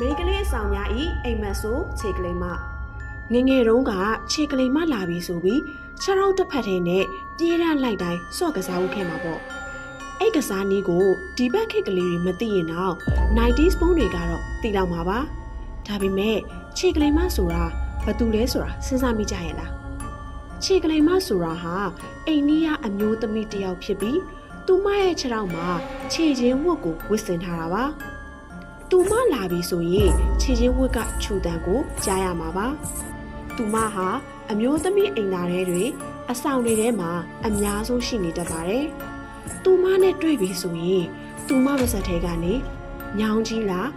မိန်းကလေးအဆောင်များဤအိမ်မက်ဆိုခြေကလေးမငယ်ငယ်တုန်းကခြေကလေးမလာပြီဆိုပြီးခြေထောက်တစ်ဖက်ထဲနဲ့ပြေးရန်လိုက်တိုင်းစော့ကစားဦးခဲ့မှာပေါ့အဲ့ကစားနည်းကိုဒီဘက်ခေတ်ကလေးတွေမသိရင်တော့ 90s ပုံးတွေကတော့သိတော့မှာပါဒါပေမဲ့ခြေကလေးမဆိုတာဘာတူလဲဆိုတာစဉ်းစားမိကြရဲ့လားခြေကလေးမဆိုတာဟာအိန္ဒိယအမျိုးသမီးတစ်ယောက်ဖြစ်ပြီးသူမရဲ့ခြေထောက်မှာခြေချင်းဝတ်ကိုဝတ်ဆင်ထားတာပါ သူမလာပြီဆိုရင်ခြေချင်းဝက်ကခြူတန်ကိုကြားရမှာပါ။သူမဟာအမျိုးသမီးအိမ်သားတွေအဆောင်တွေထဲမှာအများဆုံးရှိနေတတ်ပါတယ်။သူမနဲ့တွေ့ပြီဆိုရင်သူမပါစက်ထဲကနေညောင်းကြီးလား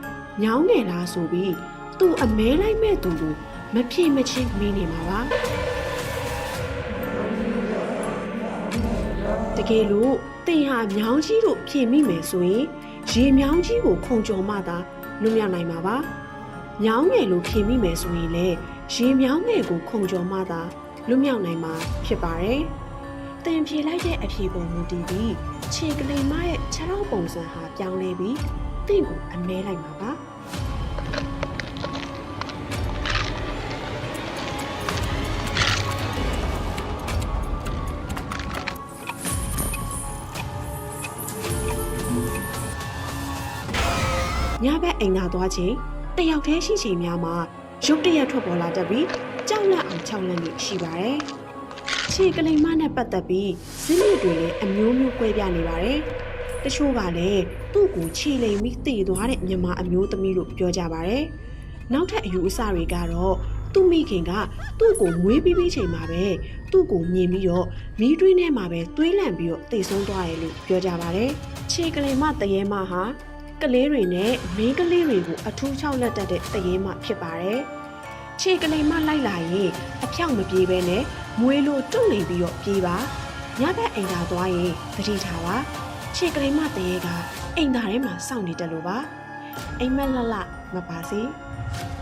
ညောင်းငယ်လားဆိုပြီးသူအမဲလိုက်မဲ့သူကိုမဖြေမချင်းမင်းနေမှာပါ။တကယ်လို့တင်ဟာညောင်းကြီးတို့ဖြေမိမယ်ဆိုရင် ရေမြောင်းကြီးကိုခုံကျော်မှသာလွတ်မြောက်နိုင်မှာပါ။မြောင်းငယ်လိုဖြေမိမယ်ဆိုရင်လည်းရေမြောင်းငယ်ကိုခုံကျော်မှသာလွတ်မြောက်နိုင်မှာဖြစ်ပါတယ်။တင်ဖြေလိုက်တဲ့အဖြေပုံမူတည်ပြီးခြေကလေးမရဲ့ခြေထောက်ပုံစံဟာပြောင်းလဲပြီးတင့်ကိုအမဲလိုက်မှာပါ။ ညဘက်အိမ်သာသွားချိန်တယောက်တည်းရှိချိန်များမှာရုတ်တရက်ထွက်ပေါ်လာတတ်ပြီးကြောက်လန့်အောင်ခြောက်လန့်နေရှိပါတယ်။ခြေကလေးမနဲ့ပတ်သက်ပြီးဇင်းမြစ်တွေလည်းအမျိုးမျိုးကွဲပြားနေပါတယ်။တချို့ကလည်းသူ့ကိုခြေလိမ်ပြီးတည်သွားတဲ့မြန်မာအမျိုးသမီးလို့ပြောကြပါတယ်။နောက်ထပ်အယူအဆတွေကတော့သူ့မိခင်ကသူ့ကိုမွေးပြီးပြီးချိန်မှာပဲသူ့ကိုမြင်ပြီးတော့မီးတွင်းထဲမှာပဲသွေးလန့်ပြီးတော့တိတ်ဆုံးသွားတယ်လို့ပြောကြပါတယ်။ခြေကလေးမတရေမဟာ ကလေးတွေနဲ့မင်းကလေးတွေကိုအထူးချောက်လက်တက်တဲ့တရေမှဖြစ်ပါတယ်။ခြေကလေးမှလိုက်လာရင်အဖြောက်မပြေဘဲနဲ့မွေးလို့တွန့်နေပြီးတော့ပြေးပါ။ညဘက်အိမ်သာသွားရင်သတိထားပါ။ခြေကလေးမှတရေကအိမ်သာထဲမှာစောင့်နေတယ်လို့ပါ။အိမ်မက်လတ်လတ်မပါစေ။